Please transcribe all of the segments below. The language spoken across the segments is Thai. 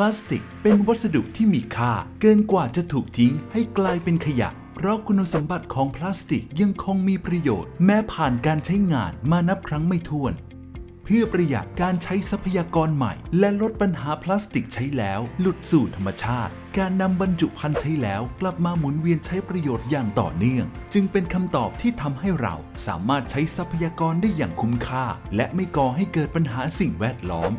ลาสติกเป็นวัสดุที่มีค่า เกินกว่าจะถูกทิ้งให้กลายเป็นขยะ เพราะคุณสมบัติของพลาสติกยังคงมีประโยชน์ แม้ผ่านการใช้งานมานับครั้งไม่ถ้วน เพื่อประหยัดการใช้ทรัพยากรใหม่ และลดปัญหาพลาสติกใช้แล้ว หลุดสู่ธรรมชาติ การนำบรรจุภัณฑ์ใช้แล้วกลับมาหมุนเวียนใช้ประโยชน์อย่างต่อเนื่อง จึงเป็นคำตอบที่ทำให้เราสามารถใช้ทรัพยากรได้อย่างคุ้มค่า และไม่ก่อให้เกิดปัญหาสิ่งแวดล้อม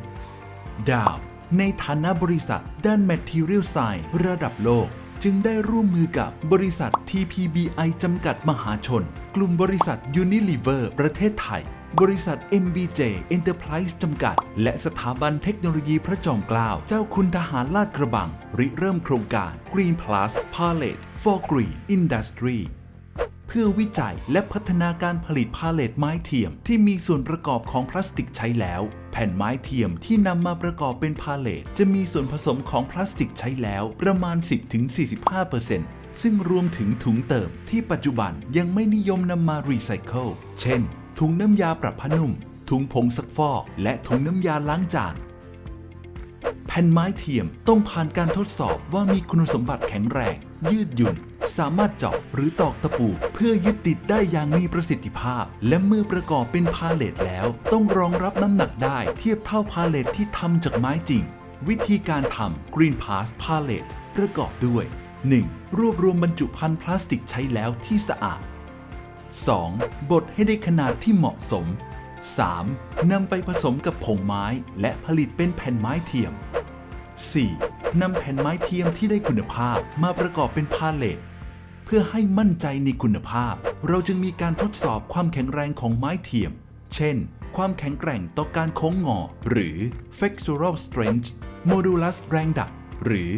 ดาว ในฐานะบริษัทด้าน Material Science ระดับโลก จึงได้ร่วมมือกับบริษัท TPBI จำกัดมหาชน กลุ่มบริษัท Unilever ประเทศไทย บริษัท MBJ Enterprise จำกัด และสถาบันเทคโนโลยีพระจอมเกล้าเจ้าคุณทหารลาดกระบัง ริเริ่มโครงการ Green Plus Palette for Green Industry เพื่อวิจัยและพัฒนาการผลิตพาเลตไม้เทียมที่มีส่วนประกอบของพลาสติกใช้แล้ว แผ่นไม้เทียมที่นำมาประกอบเป็นพาเลตจะมีส่วนผสมของพลาสติกใช้แล้วประมาณ 10-45%ซึ่งรวมถึงถุงเติมที่ปัจจุบันยังไม่นิยมนำมารีไซเคิล เช่น ถุงน้ำยาปรับผ้านุ่ม ถุงผงซักฟอก และถุงน้ำยาล้างจาน แผ่นไม้เทียมต้องผ่านการทดสอบว่ามีคุณสมบัติแข็งแรง ยืดหยุ่น สามารถเจาะหรือตอกตะปู เพื่อยึดติดได้อย่างมีประสิทธิภาพ และเมื่อประกอบเป็นพาเลตแล้ว ต้องรองรับน้ำหนักได้เทียบเท่าพาเลตที่ทำจากไม้จริง วิธีการทำ Green Pass p a l e t ประกอบด้วย 1. รวบรวมบรรจุภัณฑ์พลาสติกใช้แล้วที่สะอาด 2. บดให้ได้ขนาดที่เหมาะสม 3. นำไปผสมกับผงไม้และผลิตเป็นแผ่นไม้เทียม 4. นำแผ่นไม้เทียมที่ได้คุณภาพมาประกอบเป็นพาเลต พื่อให้มั่นใจในคุณภาพ เราจึงมีการทดสอบความแข็งแรงของไม้เทียม เช่น ความแข็งแกร่งต่อการโค้งงอ หรือ flexural strength modulus แรงดัก หรือ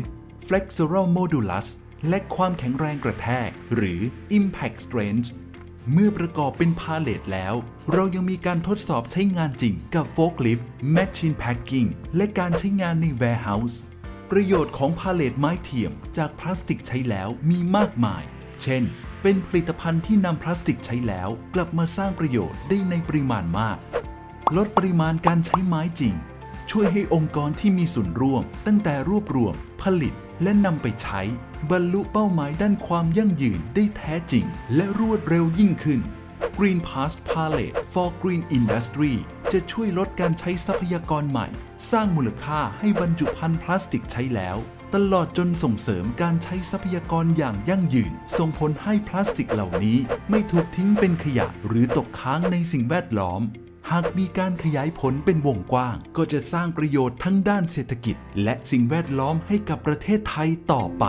flexural modulus และความแข็งแรงกระแทก หรือ impact strength เมื่อประกอบเป็นพาเลตแล้ว เรายังมีการทดสอบใช้งานจริงกับโฟกลิฟต์ Machine Packing และการใช้งานใน Warehouse ประโยชน์ของพาเลตไม้เทียมจากพลาสติกใช้แล้วมีมากมาย เช่น เป็นผลิตภัณฑ์ที่นำพลาสติกใช้แล้ว กลับมาสร้างประโยชน์ได้ในปริมาณมาก ลดปริมาณการใช้ไม้จริง ช่วยให้องค์กรที่มีส่วนร่วม ตั้งแต่รวบรวม ผลิต และนำไปใช้ บรรลุเป้าหมายด้านความยั่งยืนได้แท้จริง และรวดเร็วยิ่งขึ้น Green Pass Palette for Green Industry จะช่วยลดการใช้ทรัพยากรใหม่ สร้างมูลค่าให้บรรจุภัณฑ์พลาสติกใช้แล้ว ตลอดจนส่งเสริมการใช้ทรัพยากรอย่างยั่งยืน ส่งผลให้พลาสติกเหล่านี้ไม่ถูกทิ้งเป็นขยะหรือตกค้างในสิ่งแวดล้อม หากมีการขยายผลเป็นวงกว้าง ก็จะสร้างประโยชน์ทั้งด้านเศรษฐกิจ และสิ่งแวดล้อมให้กับประเทศไทยต่อไป